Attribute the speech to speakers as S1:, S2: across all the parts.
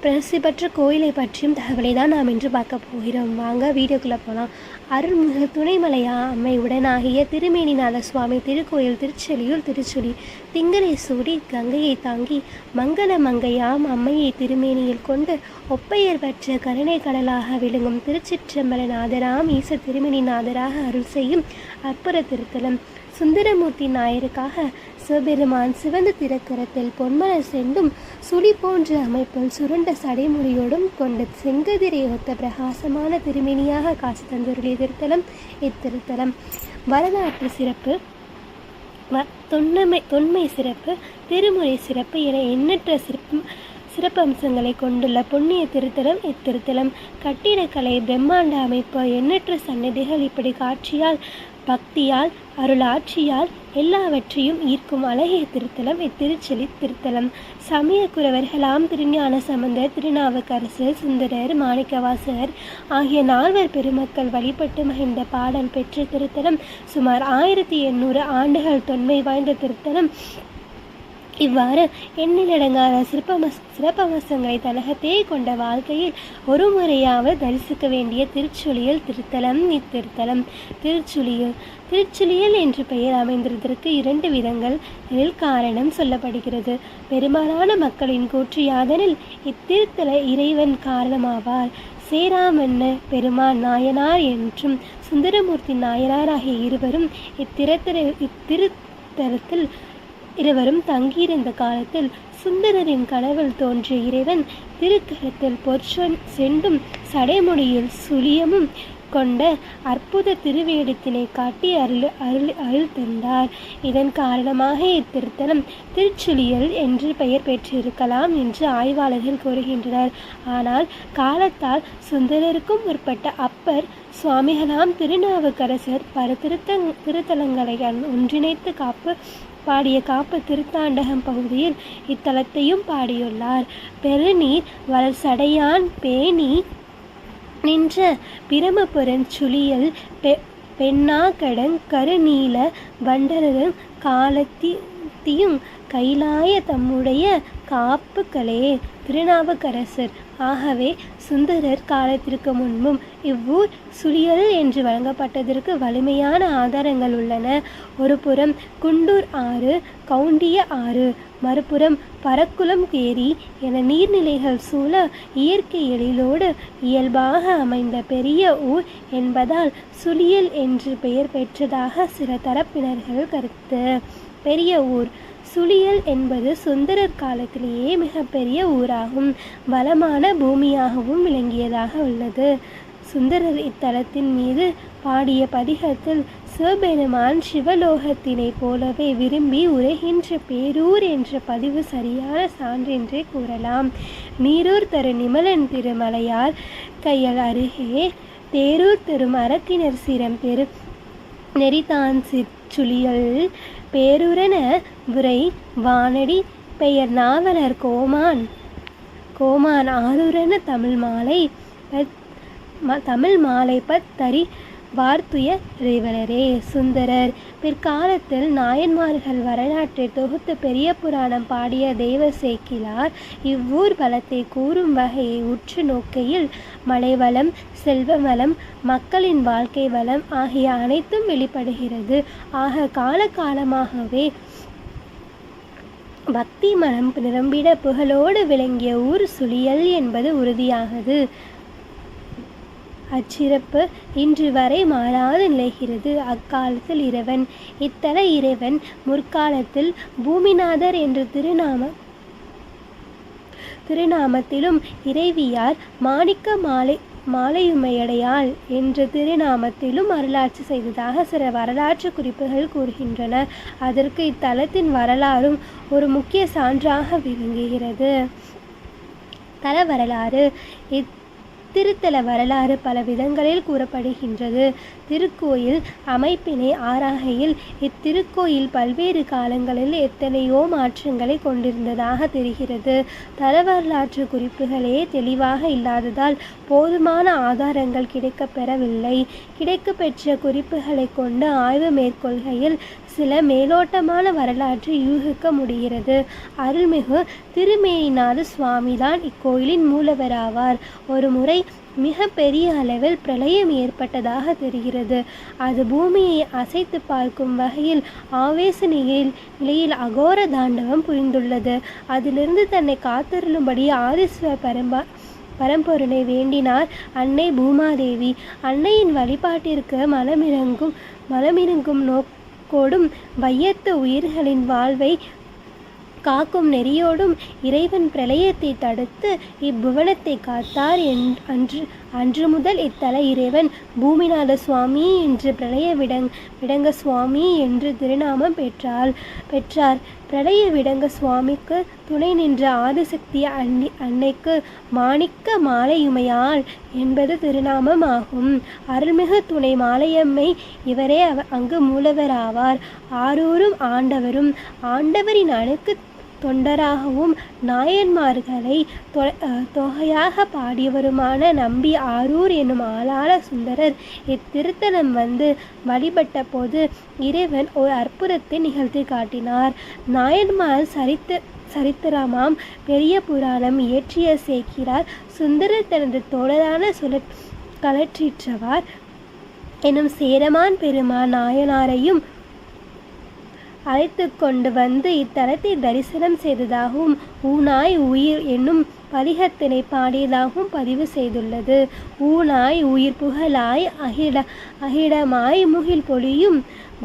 S1: பிரசித்தி பெற்ற கோயிலை பற்றியும் தகவலை தான் நாம் இன்று பார்க்க போகிறோம். வாங்க வீடியோக்குள்ளே போகலாம் அருள்மிகு துணைமலையா அம்மை உடனாகிய திருமேனிநாத சுவாமி திருக்கோயில் திருச்செலியூர் திருச்சுழி திங்களை சூடி கங்கையை தாங்கி மங்கள மங்கையாம் அம்மையை திருமேனியில் கொண்டு ஒப்பையர் பெற்ற கருணை கடலாக விளங்கும் திருச்சிற்றம்பலநாதராம் ஈச திருமேனிநாதராக அருள் செய்யும் அற்புத திருத்தலம் சுந்தரமூர்த்தி நாயருக்காக சிவபெருமான் சிவந்த திரக்கரத்தில் பொன்மலர் செண்டும் சுழி போன்ற அமைப்பில் சுருண்ட சடைமுடியோடும் கொண்ட செங்கதிரை ஒத்த பிரகாசமான திருமேனியாக காட்சி தந்துருளிய திருத்தலம் இத்திருத்தலம். வரலாற்று சிறப்பு தொன்மை தொன்மை சிறப்பு திருமுறை சிறப்பு என எண்ணற்ற சிறப்பு சிறப்பம்சங்களை கொண்டுள்ள புண்ணிய திருத்தலம் இத்திருத்தலம். கட்டிடக்கலை பிரம்மாண்ட அமைப்பு எண்ணற்ற சன்னதிகள் இப்படி காட்சியால் பக்தியால் அருளாட்சியால் எல்லாவற்றையும் ஈர்க்கும் அழகிய திருத்தலம் இத்திருச்செலி திருத்தலம். சமய குறவர்களாம் திருஞான சம்பந்தர் திருநாவுக்கரசர் சுந்தரர் மாணிக்கவாசகர் ஆகிய நால்வர் பெருமக்கள் வழிபட்டு மகிழ்ந்த பாடல் பெற்ற திருத்தலம். சுமார் ஆயிரத்தி எண்ணூறு ஆண்டுகள் தொன்மை வாய்ந்த திருத்தலம். இவ்வாறு எண்ணிலடங்காத சிற்பம சிறப்பம்சங்களை தனகத்தே கொண்ட வாழ்க்கையில் ஒரு முறையாவது தரிசிக்க வேண்டிய திருச்சுழியல் திருத்தலம் இத்திருத்தலம். திருச்சுழியல் திருச்சுழியல் என்று பெயர் அமைந்திருந்ததற்கு இரண்டு விதங்களில் காரணம் சொல்லப்படுகிறது. பெரும்பாலான மக்களின் கூற்று யாதனில் இத்திருத்தல இறைவன் காரணமாவார். சேராமன்ன பெருமான் நாயனார் என்றும் சுந்தரமூர்த்தி நாயனார் ஆகிய இருவரும் இத்திருத்தல இத்திருத்தலத்தில் இருவரும் தங்கியிருந்த காலத்தில் சுந்தரரின் கனவில் தோன்றிய இறைவன் திருக்கரத்தில் பொற்சொன் செண்டும் சடைமுடியில் சுழியமும் கொண்ட அற்புத திருவேடத்தினை காட்டி அருள் அருள் அருள் தந்தார். இதன் காரணமாக இத்திருத்தலம் திருச்சுழியல் என்று பெயர் பெற்றிருக்கலாம் என்று ஆய்வாளர்கள் கூறுகின்றனர். ஆனால் காலத்தால் சுந்தரருக்கும் முற்பட்ட அப்பர் சுவாமிகளாம் திருநாவுக்கரசர் பல திருத்த திருத்தலங்களை ஒன்றிணைத்து காப்பு பாடிய காப்பு திருத்தாண்டகம் பகுதியில் இத்தலத்தையும் பாடியுள்ளார். பெருநீர் வளர்சடையான் பேணி நின்ற பிரமபுரன் சுழியல் பெ பெண்ணாக்கடன் கருநீல வண்டரரும் காலத்தியும் கைலாய தம்முடைய காப்புக்களே திருநாவுக்கரசர். ஆகவே சுந்தரர் காலத்திற்கு முன்பும் இவ்வூர் சுழியல் என்று வழங்கப்பட்டதற்கு வலிமையான ஆதாரங்கள் உள்ளன. ஒரு புறம் குண்டூர் ஆறு கவுண்டிய ஆறு மறுபுறம் பரக்குளம் ஏரி என நீர்நிலைகள் சூழ இயற்கை எழிலோடு இயல்பாக அமைந்த பெரிய ஊர் என்பதால் சுழியல் என்று பெயர் பெற்றதாக சில தரப்பினர்கள் கருத்து. பெரிய ஊர் சுழியல் என்பது சுந்தரர் காலத்திலேயே மிகப்பெரிய ஊராகும். வளமான பூமியாகவும் விளங்கியதாக உள்ளது. சுந்தரர் இத்தலத்தின் மீது பாடிய பதிகத்தில் சிவபெருமான் சிவலோகத்தினை போலவே விரும்பி உரைகின்ற பேரூர் என்ற பதிவு சரியான சான்றென்றே கூறலாம். நீரூர் தரு நிமலன் திருமலையார் கையல் அருகே தேரூர் தரும் அறத்தினர் சிரம் பெரு நெறிதான் சிற்சுழியல் பேருரன உரை வானடி பெயர் நாவலர் கோமான். கோமான் ஆருரென தமிழ் மாலை தமிழ் மாலை பத்தரி வார்த்துய ரிவலரே சுந்தரர். பிற்காலத்தில் நாயன்மார்கள் வரலாற்றை தொகுத்து பெரிய புராணம் பாடிய தெய்வ சேக்கிலார் இவ்வூர் வளத்தை கூறும் வகையை உற்று நோக்கையில் மலைவளம் செல்வவளம் மக்களின் வாழ்க்கை வளம் ஆகிய அனைத்தும் வெளிப்படுகிறது. ஆக காலகாலமாகவே பக்தி மனம் நிரம்பிட புகழோடு விளங்கிய ஊர் சுழியல் என்பது உறுதியாகது. அச்சிறப்பு இன்று வரை மாறாது நிலைகிறது. அக்காலத்தில் இறைவன் இத்தல இறைவன் முற்காலத்தில் பூமிநாதர் என்ற திருநாம திருநாமத்திலும் இறைவியார் மாணிக்க மாலை மாலையுமையடையாள் என்ற திருநாமத்திலும் அருளாட்சி செய்ததாக சில வரலாற்று குறிப்புகள் கூறுகின்றன. அதற்கு இத்தலத்தின் வரலாறும் ஒரு முக்கிய சான்றாக விளங்குகிறது. தல வரலாறு இத் திருத்தல வரலாறு பல விதங்களில் கூறப்படுகின்றது. திருக்கோயில் அமைப்பினை ஆராகையில் இத்திருக்கோயில் பல்வேறு காலங்களில் எத்தனையோ மாற்றங்களை கொண்டிருந்ததாக தெரிகிறது. தல வரலாற்று குறிப்புகளே தெளிவாக இல்லாததால் போதுமான ஆதாரங்கள் கிடைக்கப்பெறவில்லை. கிடைக்கப்பெற்ற குறிப்புகளை கொண்டு ஆய்வு மேற்கொள்கையில் சில மேலோட்டமான வரலாற்றை யூகிக்க முடிகிறது. அருள்மிகு திருமேனிநாத சுவாமிதான் இக்கோயிலின் மூலவராவார். ஒரு முறை மிக பெரிய அளவில் பிரளயம் ஏற்பட்டதாக தெரிகிறது. அது பூமியை அசைத்து பார்க்கும் வகையில் ஆவேச நிலையில் நிலையில் அகோர தாண்டவம் புரிந்துள்ளது. அதிலிருந்து தன்னை காத்தருளும்படி ஆதிஸ்வ பரம்பா பரம்பொருளை வேண்டினார் அன்னை பூமாதேவி. அன்னையின் வழிபாட்டிற்கு மலமிறங்கும் மலமிறங்கும் நோக்கோடும் வையத்து உயிர்களின் வாழ்வை காக்கும் நெறியோடும் இறைவன் பிரளயத்தை தடுத்து இப்புவனத்தை காத்தார் என் அன்று அன்று முதல் இத்தல இறைவன். பூமிநாத சுவாமி என்று பிரளய விடங் விடங்க சுவாமி என்று திருநாமம் பெற்றாள் பெற்றார். பிரளய விடங்க சுவாமிக்கு துணை நின்ற ஆதிசக்தி அன்னி அன்னைக்கு மாணிக்க மாலையுமையாள் என்பது திருநாமம் ஆகும் அருள்மிகு துணை மாலையம்மை இவரே அவ அங்கு மூலவராவார். ஆரூரும் ஆண்டவரும். ஆண்டவரின் அணுக்கு தொண்டராகவும் நாயன்மார்களை தொகையாக பாடியவருமான நம்பி ஆரூர் என்னும் ஆளாள சுந்தரர் இத்திருத்தலம் வந்து வழிபட்ட போது இறைவன் ஒரு அற்புதத்தை நிகழ்த்தி காட்டினார். நாயன்மார் சரித்த சரித்திரமாம் பெரிய புராணம் இயற்றிய சேக்கிறார் சுந்தரர் தனது தோழரான சுழற் கலற்றிற்றவார். எனும் சேரமான் பெருமான் நாயனாரையும் அழைத்து கொண்டு வந்து இத்தலத்தை தரிசனம் செய்ததாகவும் ஊனாய் உயிர் என்னும் பதிகத்தினை பாடியதாகவும் பதிவு செய்துள்ளது. ஊனாய் உயிர் புகழாய் அகிட அகிடமாய் முகில் பொழியும்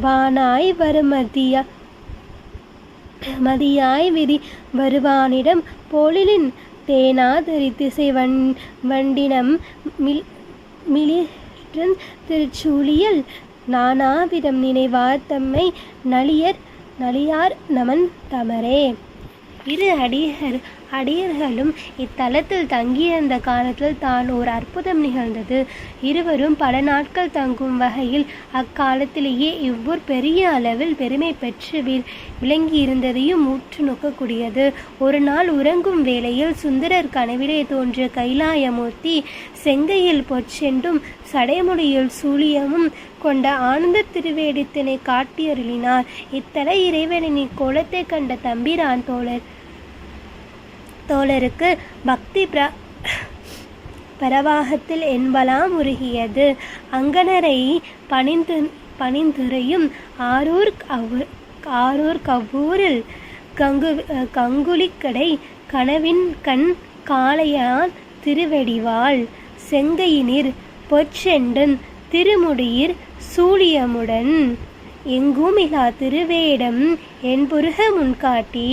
S1: வானாய் வருமதிய மதியாய் விதி வருவானிடம் போலிலின் தேனாதரி திசை வண் வண்டினம் மில் மிளிரன் திருச்சூழியல் நானாவிதம் நினைவார் தம்மை நளியர் நலியார் நமன் தமரே. இரு அடியர் அடியர்களும் இத்தலத்தில் தங்கியிருந்த காலத்தில் தான் ஒரு அற்புதம் நிகழ்ந்தது. இருவரும் பல நாட்கள் தங்கும் வகையில் அக்காலத்திலேயே இவ்வூர் பெரிய அளவில் பெருமை பெற்று விளங்கி விளங்கியிருந்ததையும் ஊற்று நோக்கக்கூடியது. ஒரு நாள் உறங்கும் வேளையில் சுந்தரர் கனவிலே தோன்றிய கைலாயமூர்த்தி செங்கையில் பொற்செண்டும் சடைமுடியில் சூழியமும் கொண்ட ஆனந்த திருவேடித்தினை காட்டியருளினார். இத்தல இறைவனின் இக்கோலத்தை கண்ட தம்பிரான் தோழர் தோழருக்கு பக்தி பிர பரவாகத்தில் என்பலாம் உருகியது. அங்கனரை பணிந்து பணிந்துரையும் ஆரூர் கவ்வு ஆரூர் கவ்வூரில் கங்கு கங்குலிக்கடை கனவின் கண் காளையான் திருவடிவாள். செங்கையினிர் பொற்செண்டன் திருமுடியிர் சூழியமுடன். எங்குமிலா திருவேடம் என் புருக முன்காட்டி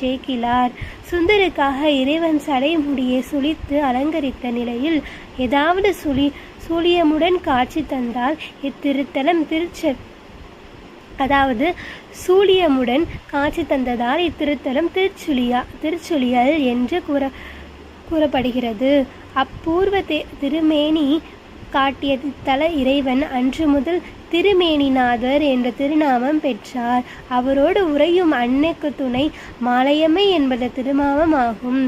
S1: சேக்கிலார். சுந்தருக்காக இறைவன் சடைமுடியை சுழித்து அலங்கரித்த நிலையில் ஏதாவது சுழி சூழியமுடன் காட்சி தந்தால் இத்திருத்தலம் திருச்ச அதாவது சூழியமுடன் காட்சி தந்ததால் இத்திருத்தலம் திருச்சுழியா திருச்சுழியல் என்று கூற கூறப்படுகிறது. அப்பூர்வ தே திருமேனி காட்டிய தல இறைவன் அன்று முதல் திருமேனிநாதர் என்ற திருநாமம் பெற்றார். அவரோடு உறையும் அன்னைக்கு துணை மாலையம்மை என்பது திருநாமம் ஆகும்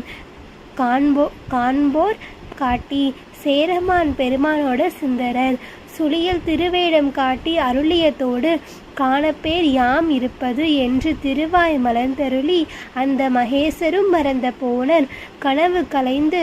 S1: காண்போ காண்போர் காட்டி சேரமான் பெருமானோட சுந்தரர் சுழியில் திருவேடம் காட்டி அருளியத்தோடு காணப்பேர் யாம் இருப்பது என்று திருவாய் மலர்ந்தருளி அந்த மகேசரும் மறந்த போனர் கனவு கலைந்து